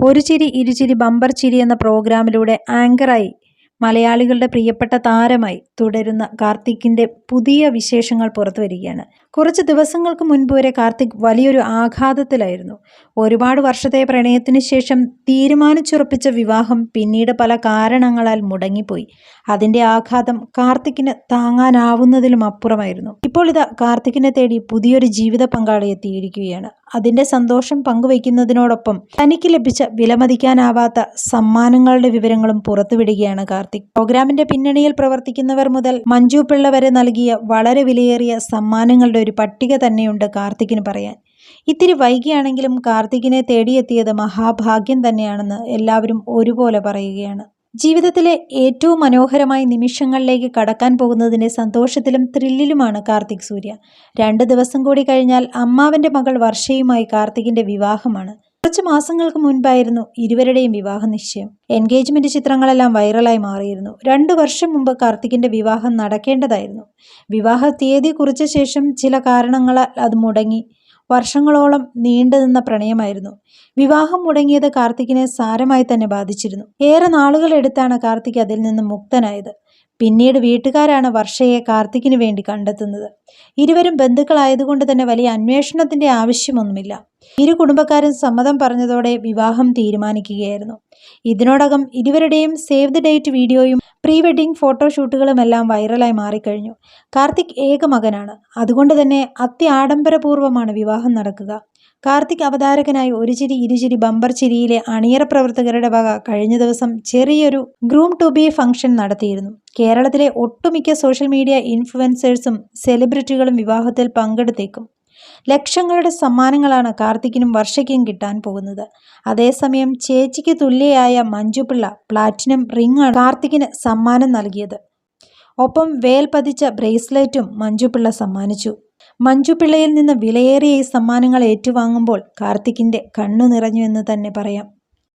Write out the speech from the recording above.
ഒരു ചിരി ഇരുചിരി ബമ്പർ ചിരി എന്ന പ്രോഗ്രാമിലൂടെ ആങ്കറായി മലയാളികളുടെ പ്രിയപ്പെട്ട താരമായി തുടരുന്ന കാർത്തിക്കിന്റെ പുതിയ വിശേഷങ്ങൾ പുറത്തു വരികയാണ്. കുറച്ച് ദിവസങ്ങൾക്ക് മുൻപ് വരെ കാർത്തിക് വലിയൊരു ആഘാതത്തിലായിരുന്നു. ഒരുപാട് വർഷത്തെ പ്രണയത്തിന് ശേഷം തീരുമാനിച്ചുറപ്പിച്ച വിവാഹം പിന്നീട് പല കാരണങ്ങളാൽ മുടങ്ങിപ്പോയി. അതിന്റെ ആഘാതം കാർത്തിക്കിന് താങ്ങാനാവുന്നതിലും അപ്പുറമായിരുന്നു. ഇപ്പോൾ ഇതാ കാർത്തിക്കിനെ തേടി പുതിയൊരു ജീവിത പങ്കാളി എത്തിയിരിക്കുകയാണ് അതിന്റെ സന്തോഷം പങ്കുവയ്ക്കുന്നതിനോടൊപ്പം തനിക്ക് ലഭിച്ച വിലമതിക്കാനാവാത്ത സമ്മാനങ്ങളുടെ വിവരങ്ങളും പുറത്തുവിടുകയാണ് കാർത്തിക്. പ്രോഗ്രാമിന്റെ പിന്നണിയിൽ പ്രവർത്തിക്കുന്നവർ മുതൽ മഞ്ജു പിള്ള വരെ നൽകിയ വളരെ വിലയേറിയ സമ്മാനങ്ങളുടെ ഒരു പട്ടിക തന്നെയുണ്ട് കാർത്തിക്കിന് പറയാൻ. ഇത്തിരി വൈകിയാണെങ്കിലും കാർത്തികിനെ തേടിയെത്തിയത് മഹാഭാഗ്യം തന്നെയാണെന്ന് എല്ലാവരും ഒരുപോലെ പറയുകയാണ്. ജീവിതത്തിലെ ഏറ്റവും മനോഹരമായ നിമിഷങ്ങളിലേക്ക് കടക്കാൻ പോകുന്നതിന്റെ സന്തോഷത്തിലും ത്രില്ലിലുമാണ് കാർത്തിക് സൂര്യ. രണ്ട് ദിവസം കൂടി കഴിഞ്ഞാൽ അമ്മാവന്റെ മകൾ വർഷയുമായി കാർത്തികിന്റെ വിവാഹമാണ്. കുറച്ച് മാസങ്ങൾക്ക് മുൻപായിരുന്നു ഇരുവരുടെയും വിവാഹ നിശ്ചയം. എൻഗേജ്മെന്റ് ചിത്രങ്ങളെല്ലാം വൈറലായി മാറിയിരുന്നു. രണ്ടു വർഷം മുമ്പ് കാർത്തികിന്റെ വിവാഹം നടക്കേണ്ടതായിരുന്നു. വിവാഹ തീയതി കുറിച്ച ശേഷം ചില കാരണങ്ങളാൽ അത് മുടങ്ങി. വർഷങ്ങളോളം നീണ്ടുനിന്ന പ്രണയമായിരുന്നു. വിവാഹം മുടങ്ങിയത് കാർത്തികിനെ സാരമായി തന്നെ ബാധിച്ചിരുന്നു. ഏറെ നാളുകളെടുത്താണ് കാർത്തിക് അതിൽ നിന്ന് മുക്തനായത്. പിന്നീട് വീട്ടുകാരാണ് വർഷയെ കാർത്തിക്കിന് വേണ്ടി കണ്ടെത്തുന്നത്. ഇരുവരും ബന്ധുക്കളായതുകൊണ്ട് തന്നെ വലിയ അന്വേഷണത്തിന്റെ ആവശ്യമൊന്നുമില്ല. ഇരു കുടുംബക്കാരും സമ്മതം പറഞ്ഞതോടെ വിവാഹം തീരുമാനിക്കുകയായിരുന്നു. ഇതിനോടകം ഇരുവരുടെയും സേവ് ദ ഡേറ്റ് വീഡിയോയും പ്രീ വെഡിങ് ഫോട്ടോഷൂട്ടുകളുമെല്ലാം വൈറലായി മാറിക്കഴിഞ്ഞു. കാർത്തിക് ഏക മകനാണ്. അതുകൊണ്ട് തന്നെ അത്യാഡംബരപൂർവമാണ് വിവാഹം നടക്കുക. കാർത്തിക് അവതാരകനായി ഒരു ചിരി ഇരുചിരി ബമ്പർ ചിരിയിലെ അണിയറ പ്രവർത്തകരുടെ വക കഴിഞ്ഞ ദിവസം ചെറിയൊരു ഗ്രൂം ടു ബി ഫംഗ്ഷൻ നടത്തിയിരുന്നു. കേരളത്തിലെ ഒട്ടുമിക്ക സോഷ്യൽ മീഡിയ ഇൻഫ്ലുവൻസേഴ്സും സെലിബ്രിറ്റികളും വിവാഹത്തിൽ പങ്കെടുത്തേക്കും. ലക്ഷങ്ങളുടെ സമ്മാനങ്ങളാണ് കാർത്തിക്കിനും വർഷയ്ക്കും കിട്ടാൻ പോകുന്നത്. അതേസമയം ചേച്ചിക്ക് തുല്യയായ മഞ്ജുപിള്ള പ്ലാറ്റിനം റിംഗ് കാർത്തിക്കിന് സമ്മാനം നൽകിയത്. ഒപ്പം വേൽ പതിച്ച ബ്രേസ്ലെറ്റും മഞ്ജുപിള്ള സമ്മാനിച്ചു. മഞ്ജുപിള്ളയിൽ നിന്ന് വിലയേറിയ ഈ സമ്മാനങ്ങൾ ഏറ്റുവാങ്ങുമ്പോൾ കാർത്തിക്കിന്റെ കണ്ണു നിറഞ്ഞു എന്ന് തന്നെ പറയാം.